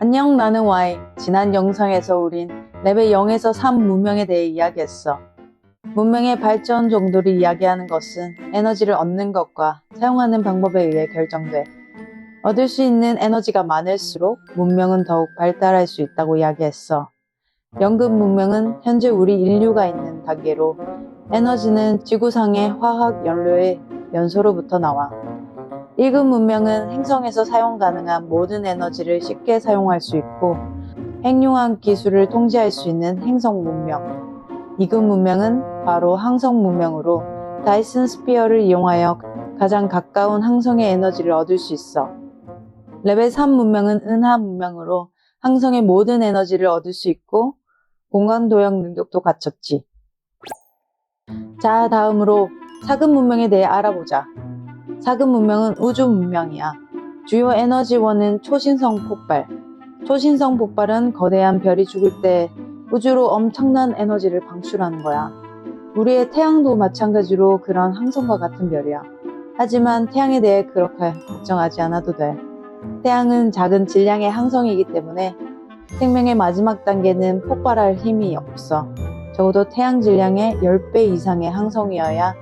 안녕 나는 Y. 지난 영상에서 우린 레벨 0에서 3 문명에 대해 이야기했어. 문명의 발전 정도를 이야기하는 것은 에너지를 얻는 것과 사용하는 방법에 의해 결정돼. 얻을 수 있는 에너지가 많을수록 문명은 더욱 발달할 수 있다고 이야기했어. 연금 문명은 현재 우리 인류가 있는 단계로 에너지는 지구상의 화학 연료의 연소로부터 나와. 1급 문명은 행성에서 사용 가능한 모든 에너지를 쉽게 사용할 수 있고 핵융합 기술을 통제할 수 있는 행성 문명. 2급 문명은 바로 항성 문명으로 다이슨 스피어를 이용하여 가장 가까운 항성의 에너지를 얻을 수 있어. 레벨 3 문명은 은하 문명으로 항성의 모든 에너지를 얻을 수 있고 공간 도형 능력도 갖췄지. 자, 다음으로 4급 문명에 대해 알아보자. 4급 문명은 우주 문명이야. 주요 에너지원은 초신성 폭발. 초신성 폭발은 거대한 별이 죽을 때 우주로 엄청난 에너지를 방출하는 거야. 우리의 태양도 마찬가지로 그런 항성과 같은 별이야. 하지만 태양에 대해 그렇게 걱정하지 않아도 돼. 태양은 작은 질량의 항성이기 때문에 생명의 마지막 단계는 폭발할 힘이 없어. 적어도 태양 질량의 10배 이상의 항성이어야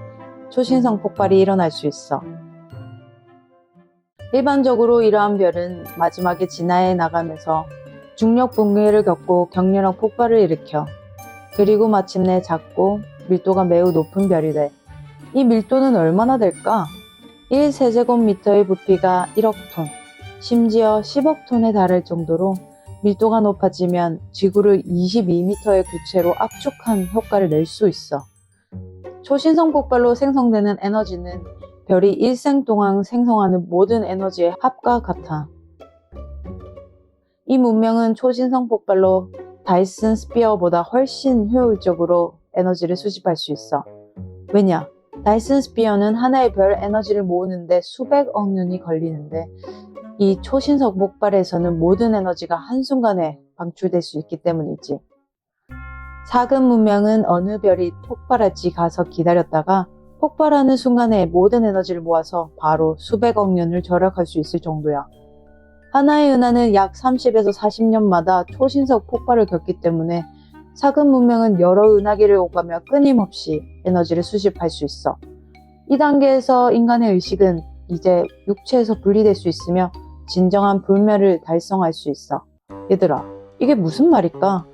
초신성 폭발이 일어날 수 있어. 일반적으로 이러한 별은 마지막에 진화해 나가면서 중력 붕괴를 겪고 격렬한 폭발을 일으켜 그리고 마침내 작고 밀도가 매우 높은 별이 돼. 이 밀도는 얼마나 될까? 1세제곱미터의 부피가 1억 톤, 심지어 10억 톤에 달할 정도로 밀도가 높아지면 지구를 22m의 구체로 압축한 효과를 낼 수 있어. 초신성 폭발로 생성되는 에너지는 별이 일생 동안 생성하는 모든 에너지의 합과 같아. 이 문명은 초신성 폭발로 다이슨 스피어보다 훨씬 효율적으로 에너지를 수집할 수 있어. 왜냐? 다이슨 스피어는 하나의 별 에너지를 모으는데 수백억 년이 걸리는데 이 초신성 폭발에서는 모든 에너지가 한순간에 방출될 수 있기 때문이지. 사급 문명은 어느 별이 폭발할지 가서 기다렸다가 폭발하는 순간에 모든 에너지를 모아서 바로 수백억 년을 절약할 수 있을 정도야. 하나의 은하는 약 30에서 40년마다 초신성 폭발을 겪기 때문에 사급 문명은 여러 은하계를 오가며 끊임없이 에너지를 수집할 수 있어. 이 단계에서 인간의 의식은 이제 육체에서 분리될 수 있으며 진정한 불멸을 달성할 수 있어. 얘들아, 이게 무슨 말일까?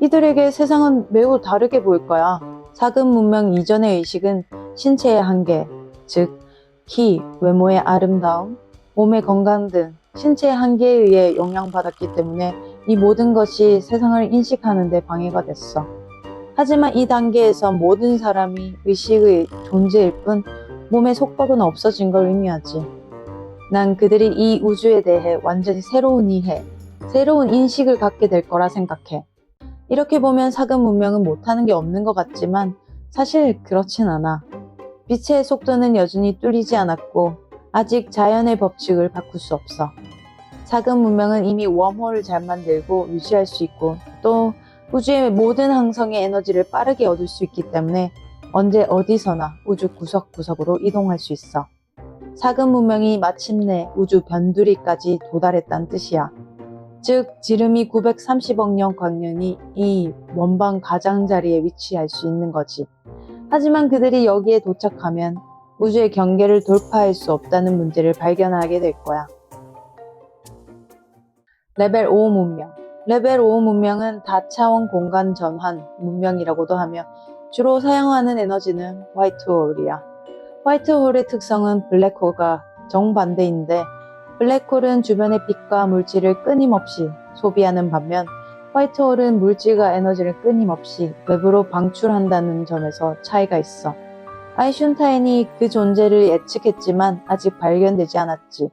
이들에게 세상은 매우 다르게 보일 거야. 사급 문명 이전의 의식은 신체의 한계, 즉, 키, 외모의 아름다움, 몸의 건강 등 신체의 한계에 의해 영향받았기 때문에 이 모든 것이 세상을 인식하는 데 방해가 됐어. 하지만 이 단계에서 모든 사람이 의식의 존재일 뿐 몸의 속박은 없어진 걸 의미하지. 난 그들이 이 우주에 대해 완전히 새로운 이해, 새로운 인식을 갖게 될 거라 생각해. 이렇게 보면 사급 문명은 못하는 게 없는 것 같지만 사실 그렇진 않아. 빛의 속도는 여전히 뚫리지 않았고 아직 자연의 법칙을 바꿀 수 없어. 사급 문명은 이미 웜홀을 잘 만들고 유지할 수 있고 또 우주의 모든 항성의 에너지를 빠르게 얻을 수 있기 때문에 언제 어디서나 우주 구석구석으로 이동할 수 있어. 사급 문명이 마침내 우주 변두리까지 도달했다는 뜻이야. 즉, 지름이 930억 년 광년이 이 원방 가장자리에 위치할 수 있는 거지. 하지만 그들이 여기에 도착하면 우주의 경계를 돌파할 수 없다는 문제를 발견하게 될 거야. 레벨 5 문명. 레벨 5 문명은 다차원 공간 전환 문명이라고도 하며 주로 사용하는 에너지는 화이트홀이야. 화이트홀의 특성은 블랙홀과 정반대인데 블랙홀은 주변의 빛과 물질을 끊임없이 소비하는 반면 화이트홀은 물질과 에너지를 끊임없이 외부로 방출한다는 점에서 차이가 있어. 아이슌타인이 그 존재를 예측했지만 아직 발견되지 않았지.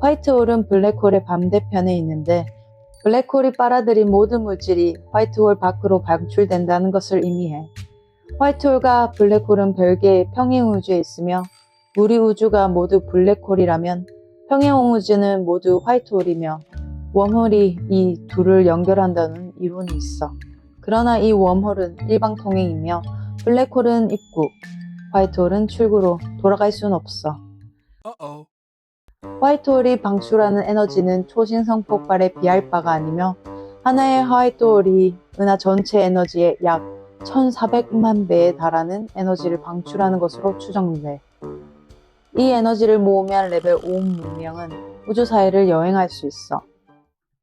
화이트홀은 블랙홀의 반대편에 있는데 블랙홀이 빨아들인 모든 물질이 화이트홀 밖으로 방출된다는 것을 의미해. 화이트홀과 블랙홀은 별개의 평행 우주에 있으며 우리 우주가 모두 블랙홀이라면 평행 우주는 모두 화이트홀이며 웜홀이 이 둘을 연결한다는 이론이 있어. 그러나 이 웜홀은 일방 통행이며 블랙홀은 입구, 화이트홀은 출구로 돌아갈 수는 없어. Uh-oh. 화이트홀이 방출하는 에너지는 초신성 폭발에 비할 바가 아니며 하나의 화이트홀이 은하 전체 에너지의 약 1400만 배에 달하는 에너지를 방출하는 것으로 추정돼. 이 에너지를 모으면 레벨 5 문명은 우주 사이를 여행할 수 있어.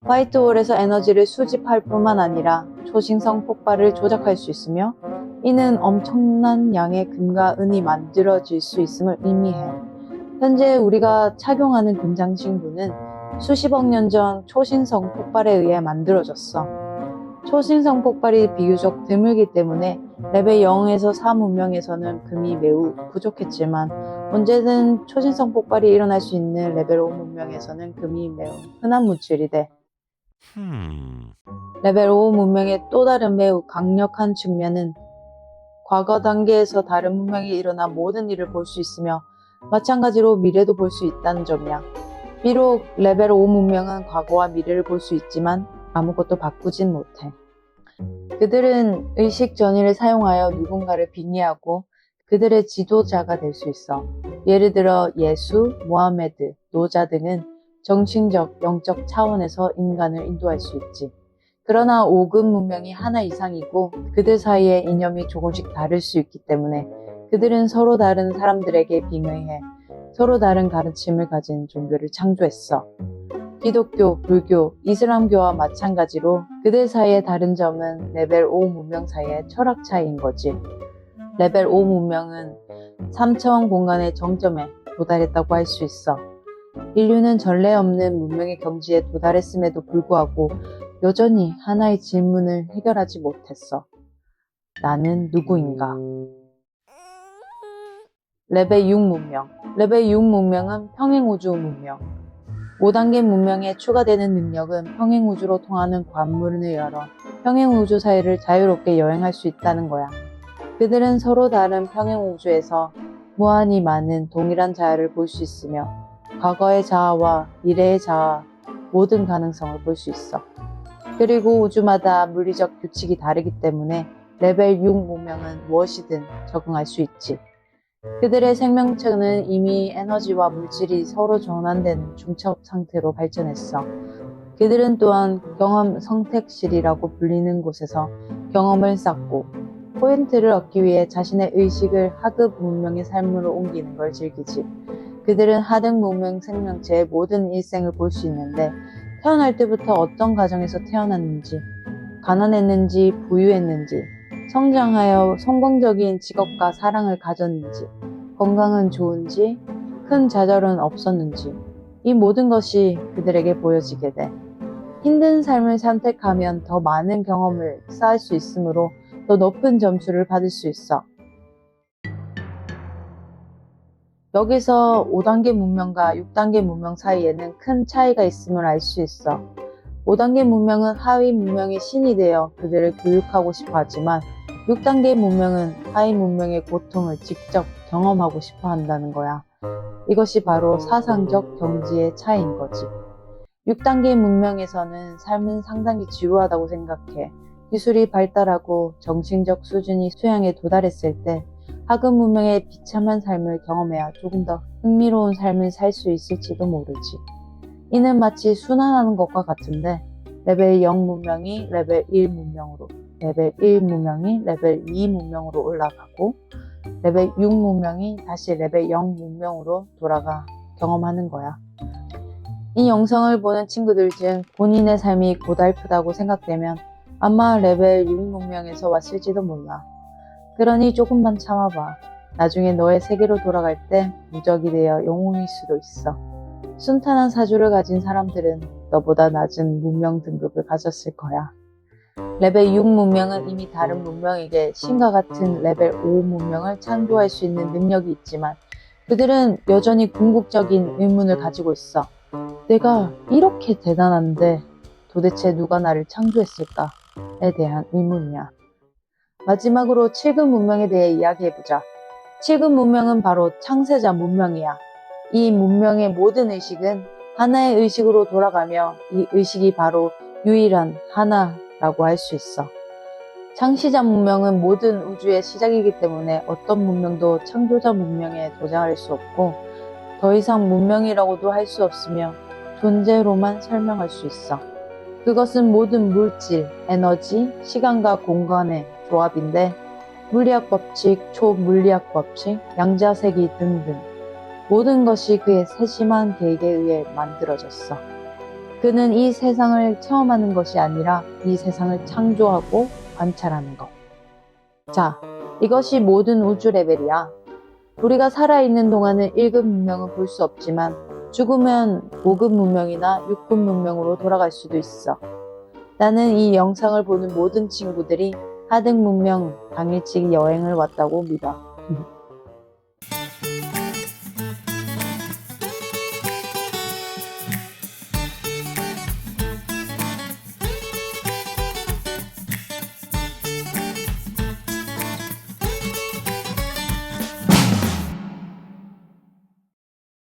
화이트홀에서 에너지를 수집할 뿐만 아니라 초신성 폭발을 조작할 수 있으며 이는 엄청난 양의 금과 은이 만들어질 수 있음을 의미해. 현재 우리가 착용하는 금장신구는 수십억 년 전 초신성 폭발에 의해 만들어졌어. 초신성 폭발이 비교적 드물기 때문에 레벨 0에서 4 문명에서는 금이 매우 부족했지만 언제든 초신성 폭발이 일어날 수 있는 레벨 5 문명에서는 금이 매우 흔한 물질이 돼. 레벨 5 문명의 또 다른 매우 강력한 측면은 과거 단계에서 다른 문명이 일어난 모든 일을 볼 수 있으며 마찬가지로 미래도 볼 수 있다는 점이야. 비록 레벨 5 문명은 과거와 미래를 볼 수 있지만 아무것도 바꾸진 못해. 그들은 의식 전위를 사용하여 누군가를 빙의하고 그들의 지도자가 될 수 있어. 예를 들어 예수, 모하메드, 노자 등은 정신적, 영적 차원에서 인간을 인도할 수 있지. 그러나 5급 문명이 하나 이상이고 그들 사이의 이념이 조금씩 다를 수 있기 때문에 그들은 서로 다른 사람들에게 빙의해 서로 다른 가르침을 가진 종교를 창조했어. 기독교, 불교, 이슬람교와 마찬가지로 그들 사이의 다른 점은 레벨 5 문명 사이의 철학 차이인 거지. 레벨 5 문명은 3차원 공간의 정점에 도달했다고 할 수 있어. 인류는 전례 없는 문명의 경지에 도달했음에도 불구하고 여전히 하나의 질문을 해결하지 못했어. 나는 누구인가? 레벨 6 문명. 레벨 6 문명은 평행우주 문명. 5단계 문명에 추가되는 능력은 평행우주로 통하는 관문을 열어 평행우주 사이를 자유롭게 여행할 수 있다는 거야. 그들은 서로 다른 평행 우주에서 무한히 많은 동일한 자아를 볼 수 있으며 과거의 자아와 미래의 자아 모든 가능성을 볼 수 있어. 그리고 우주마다 물리적 규칙이 다르기 때문에 레벨 6 문명은 무엇이든 적응할 수 있지. 그들의 생명체는 이미 에너지와 물질이 서로 전환되는 중첩 상태로 발전했어. 그들은 또한 경험 선택실이라고 불리는 곳에서 경험을 쌓고 포인트를 얻기 위해 자신의 의식을 하급 문명의 삶으로 옮기는 걸 즐기지. 그들은 하등 문명 생명체의 모든 일생을 볼 수 있는데 태어날 때부터 어떤 가정에서 태어났는지, 가난했는지, 부유했는지, 성장하여 성공적인 직업과 사랑을 가졌는지, 건강은 좋은지, 큰 좌절은 없었는지, 이 모든 것이 그들에게 보여지게 돼. 힘든 삶을 선택하면 더 많은 경험을 쌓을 수 있으므로 더 높은 점수를 받을 수 있어. 여기서 5단계 문명과 6단계 문명 사이에는 큰 차이가 있음을 알 수 있어. 5단계 문명은 하위 문명의 신이 되어 그들을 교육하고 싶어 하지만 6단계 문명은 하위 문명의 고통을 직접 경험하고 싶어 한다는 거야. 이것이 바로 사상적 경지의 차이인 거지. 6단계 문명에서는 삶은 상당히 지루하다고 생각해. 기술이 발달하고 정신적 수준이 수양에 도달했을 때 하급 문명의 비참한 삶을 경험해야 조금 더 흥미로운 삶을 살 수 있을지도 모르지. 이는 마치 순환하는 것과 같은데 레벨 0 문명이 레벨 1 문명으로, 레벨 1 문명이 레벨 2 문명으로 올라가고 레벨 6 문명이 다시 레벨 0 문명으로 돌아가 경험하는 거야. 이 영상을 보는 친구들 중 본인의 삶이 고달프다고 생각되면 아마 레벨 6 문명에서 왔을지도 몰라. 그러니 조금만 참아봐. 나중에 너의 세계로 돌아갈 때 무적이 되어 영웅일 수도 있어. 순탄한 사주를 가진 사람들은 너보다 낮은 문명 등급을 가졌을 거야. 레벨 6 문명은 이미 다른 문명에게 신과 같은 레벨 5 문명을 창조할 수 있는 능력이 있지만 그들은 여전히 궁극적인 의문을 가지고 있어. 내가 이렇게 대단한데 도대체 누가 나를 창조했을까에 대한 의문이야. 마지막으로 7급 문명에 대해 이야기해보자. 7급 문명은 바로 창세자 문명이야. 이 문명의 모든 의식은 하나의 의식으로 돌아가며 이 의식이 바로 유일한 하나라고 할 수 있어. 창시자 문명은 모든 우주의 시작이기 때문에 어떤 문명도 창조자 문명에 도전할 수 없고 더 이상 문명이라고도 할 수 없으며 존재로만 설명할 수 있어. 그것은 모든 물질, 에너지, 시간과 공간의 조합인데 물리학 법칙, 초물리학 법칙, 양자세기 등등 모든 것이 그의 세심한 계획에 의해 만들어졌어. 그는 이 세상을 체험하는 것이 아니라 이 세상을 창조하고 관찰하는 것. 자, 이것이 모든 우주 레벨이야. 우리가 살아있는 동안은 1급 문명은 볼 수 없지만 죽으면 5급 문명이나 6급 문명으로 돌아갈 수도 있어. 나는 이 영상을 보는 모든 친구들이 하등 문명 당일치기 여행을 왔다고 믿어.